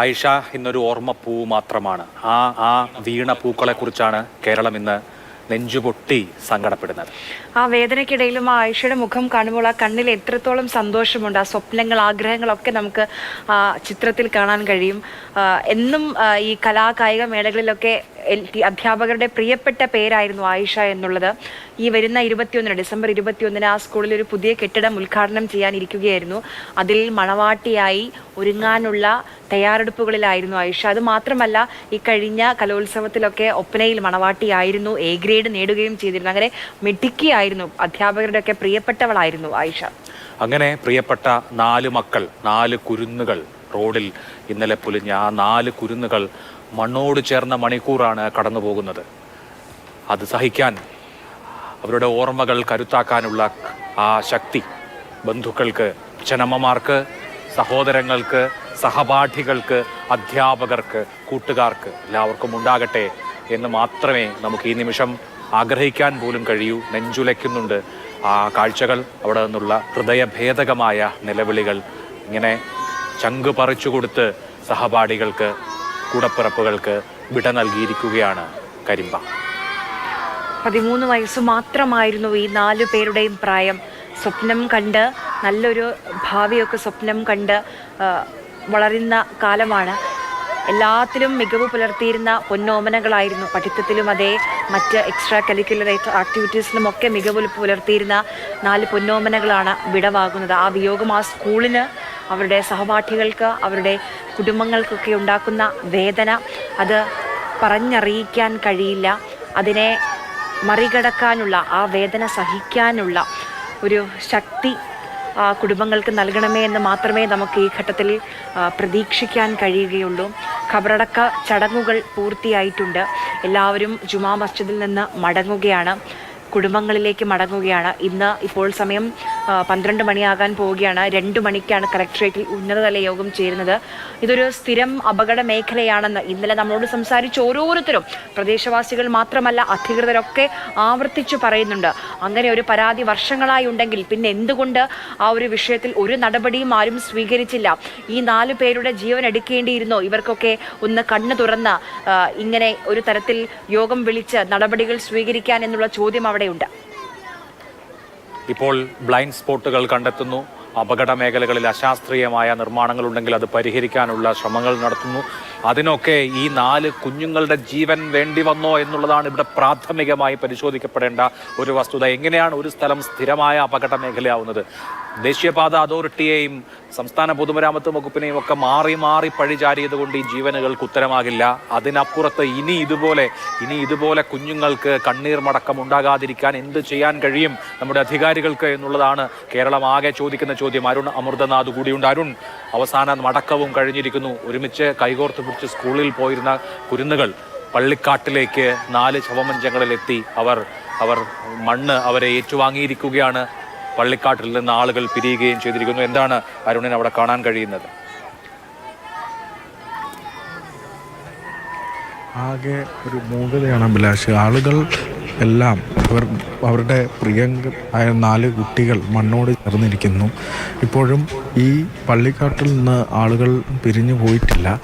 ആയിഷ ഇന്നൊരു ഓർമ്മപ്പൂ മാത്രമാണ്. ആ ആ വീണ പൂക്കളെ കുറിച്ചാണ് കേരളം ഇന്ന് നെഞ്ചുപൊട്ടി സങ്കടപ്പെടുന്നത്. ആ വേദനയ്ക്കിടയിലും ആ ഐഷയുടെ മുഖം കാണുമ്പോൾ ആ കണ്ണിൽ എത്രത്തോളം സന്തോഷമുണ്ട് ആ സ്വപ്നങ്ങൾ ആഗ്രഹങ്ങളൊക്കെ നമുക്ക് ചിത്രത്തിൽ കാണാൻ കഴിയും. എന്നും ഈ കലാകായിക മേളകളിലൊക്കെ അധ്യാപകരുടെ പ്രിയപ്പെട്ട പേരായിരുന്നു ആയിഷ എന്നുള്ളത്. ഈ വരുന്ന ഇരുപത്തിയൊന്നിന് ഡിസംബർ ഇരുപത്തിയൊന്നിന് ആ സ്കൂളിൽ ഒരു പുതിയ കെട്ടിടം ഉദ്ഘാടനം ചെയ്യാനിരിക്കുകയായിരുന്നു. അതിൽ മണവാട്ടിയായി ഒരുങ്ങാനുള്ള തയ്യാറെടുപ്പുകളിലായിരുന്നു ആയിഷ അത് മാത്രമല്ല ഈ കഴിഞ്ഞ കലോത്സവത്തിലൊക്കെ ഒപ്പനയിൽ മണവാട്ടിയായിരുന്നു. എ ഗ്രേഡ് നേടുകയും ചെയ്തിരുന്നു. അങ്ങനെ മിടുക്കിയായിരുന്നു അധ്യാപകരുടെ ഒക്കെ പ്രിയപ്പെട്ടവളായിരുന്നു ആയിഷ അങ്ങനെ പ്രിയപ്പെട്ട നാല് മക്കൾ നാല് കുരുന്നുകൾ റോഡിൽ ഇന്നലെ പൊലിഞ്ഞ ആ നാല് കുരുന്നുകൾ മണ്ണോട് ചേർന്ന മണിക്കൂറാണ് കടന്നു പോകുന്നത് അത് സഹിക്കാൻ അവരുടെ ഓർമ്മകൾ കരുത്താക്കാനുള്ള ആ ശക്തി ബന്ധുക്കൾക്ക് അച്ഛനമ്മമാർക്ക് സഹോദരങ്ങൾക്ക് സഹപാഠികൾക്ക് അധ്യാപകർക്ക് കൂട്ടുകാർക്ക് എല്ലാവർക്കും ഉണ്ടാകട്ടെ എന്ന് മാത്രമേ നമുക്ക് ഈ നിമിഷം ആഗ്രഹിക്കാൻ പോലും കഴിയൂ. നെഞ്ചുലയ്ക്കുന്നുണ്ട്. ആ കാഴ്ചകൾ അവിടെ നിന്നുള്ള ഹൃദയഭേദകമായ നിലവിളികൾ ഇങ്ങനെ ചങ്ക് പറിച്ചു കൊടുത്ത് സഹപാഠികൾക്ക് കൂടപ്പിറപ്പുകൾക്ക് വിട നൽകിയിരിക്കുകയാണ് കരിമ്പ. പതിമൂന്ന് വയസ്സ് മാത്രമായിരുന്നു ഈ നാലു പേരുടെയും പ്രായം. സ്വപ്നം കണ്ട് നല്ലൊരു ഭാവിയൊക്കെ സ്വപ്നം കണ്ട് വളരുന്ന കാലമാണ്. എല്ലാത്തിലും മികവ് പുലർത്തിയിരുന്ന പൊന്നോമനകളായിരുന്നു പഠിത്തത്തിലും അതേ മറ്റ് എക്സ്ട്രാ കരിക്കുലർ ആക്ടിവിറ്റീസിലും ഒക്കെ മികവ് പുലർത്തിയിരുന്ന നാല് പൊന്നോമനകളാണ് വിടവാകുന്നത് ആ വിയോഗം ആ സ്കൂളിന് അവരുടെ സഹപാഠികൾക്ക് അവരുടെ കുടുംബങ്ങൾക്കൊക്കെ ഉണ്ടാക്കുന്ന വേദന അത് പറഞ്ഞറിയിക്കാൻ കഴിയില്ല. അതിനെ മറികടക്കാനുള്ള ആ വേദന സഹിക്കാനുള്ള ഒരു ശക്തി കുടുംബങ്ങൾക്ക് നൽകണമേ എന്ന് മാത്രമേ നമുക്ക് ഈ ഘട്ടത്തിൽ പ്രതീക്ഷിക്കാൻ കഴിയുകയുള്ളൂ. ഖബറടക്ക ചടങ്ങുകൾ പൂർത്തിയായിട്ടുണ്ട്. എല്ലാവരും ജുമാ മസ്ജിദിൽ നിന്ന് മടങ്ങുകയാണ്. കുടുംബങ്ങളിലേക്ക് മടങ്ങുകയാണ്. ഇന്ന് ഇപ്പോൾ സമയം പന്ത്രണ്ട് മണിയാകാൻ പോവുകയാണ്. രണ്ട് മണിക്കാണ് കളക്ട്രേറ്റിൽ ഉന്നതതല യോഗം ചേരുന്നത്. ഇതൊരു സ്ഥിരം അപകട മേഖലയാണെന്ന് ഇന്നലെ നമ്മളോട് സംസാരിച്ച ഓരോരുത്തരും പ്രദേശവാസികൾ മാത്രമല്ല അധികൃതരൊക്കെ ആവർത്തിച്ചു പറയുന്നുണ്ട്. അങ്ങനെ ഒരു പരാതി വർഷങ്ങളായി ഉണ്ടെങ്കിൽ പിന്നെ എന്തുകൊണ്ട് ആ ഒരു വിഷയത്തിൽ ഒരു നടപടിയും ആരും സ്വീകരിച്ചില്ല? ഈ നാല് പേരുടെ ജീവൻ എടുക്കേണ്ടിയിരുന്നോ? ഇവർക്കൊക്കെ ഒന്ന് കണ്ണു തുറന്ന് ഇങ്ങനെ ഒരു തരത്തിൽ യോഗം വിളിച്ച് നടപടികൾ സ്വീകരിക്കാൻ എന്നുള്ള ചോദ്യം അവിടെയുണ്ട്. ഇപ്പോൾ ബ്ലൈൻഡ് സ്പോട്ടുകൾ കണ്ടെത്തുന്നു. അപകട മേഖലകളിൽ അശാസ്ത്രീയമായ നിർമ്മാണങ്ങൾ ഉണ്ടെങ്കിൽ അത് പരിഹരിക്കാനുള്ള ശ്രമങ്ങൾ നടത്തുന്നു. അതിനൊക്കെ ഈ നാല് കുഞ്ഞുങ്ങളുടെ ജീവൻ വേണ്ടി വന്നോ എന്നുള്ളതാണ് ഇവിടെ പ്രാഥമികമായി പരിശോധിക്കപ്പെടേണ്ട ഒരു വസ്തുത. എങ്ങനെയാണ് ഒരു സ്ഥലം സ്ഥിരമായ അപകട മേഖലയാവുന്നത്? ദേശീയപാത അതോറിറ്റിയെയും സംസ്ഥാന പൊതുമരാമത്ത് വകുപ്പിനെയും ഒക്കെ മാറി മാറി പഴിചാരിയത് കൊണ്ട് ഈ ജീവനുകൾക്ക് ഉത്തരമാകില്ല. അതിനപ്പുറത്ത് ഇനി ഇതുപോലെ ഇനി ഇതുപോലെ കുഞ്ഞുങ്ങൾക്ക് കണ്ണീർ മടക്കം ഉണ്ടാകാതിരിക്കാൻ എന്ത് ചെയ്യാൻ കഴിയും നമ്മുടെ അധികാരികൾക്ക് എന്നുള്ളതാണ് കേരളം ആകെ ചോദിക്കുന്ന ചോദ്യം. അരുൺ അമൃതനാഥ് കൂടിയുണ്ട്. അരുൺ അവസാന മടക്കവും കഴിഞ്ഞിരിക്കുന്നു. ഒരുമിച്ച് കൈകോർത്ത് പിടിച്ച് സ്കൂളിൽ പോയിരുന്ന കുരുന്നുകൾ പള്ളിക്കാട്ടിലേക്ക് നാല് ശവമഞ്ചങ്ങളിലെത്തി അവർ അവർ മണ്ണ് അവരെ ഏറ്റുവാങ്ങിയിരിക്കുകയാണ്. പള്ളിക്കാട്ടിൽ നിന്ന് ആളുകൾ പിരിയുകയും ചെയ്തിരിക്കുന്നു. എന്താണ് അരുണിന് അവിടെ കാണാൻ കഴിയുന്നത്? ആകെ ഒരു മൂകതയാണ് അഭിലാഷ്. ആളുകൾ എല്ലാം അവർ അവരുടെ പ്രിയങ്കരായ നാല് കുട്ടികൾ മണ്ണോട് ചേർന്നിരിക്കുന്നു. ഇപ്പോഴും ഈ പള്ളിക്കാട്ടിൽ നിന്ന് ആളുകൾ പിരിഞ്ഞു പോയിട്ടില്ല.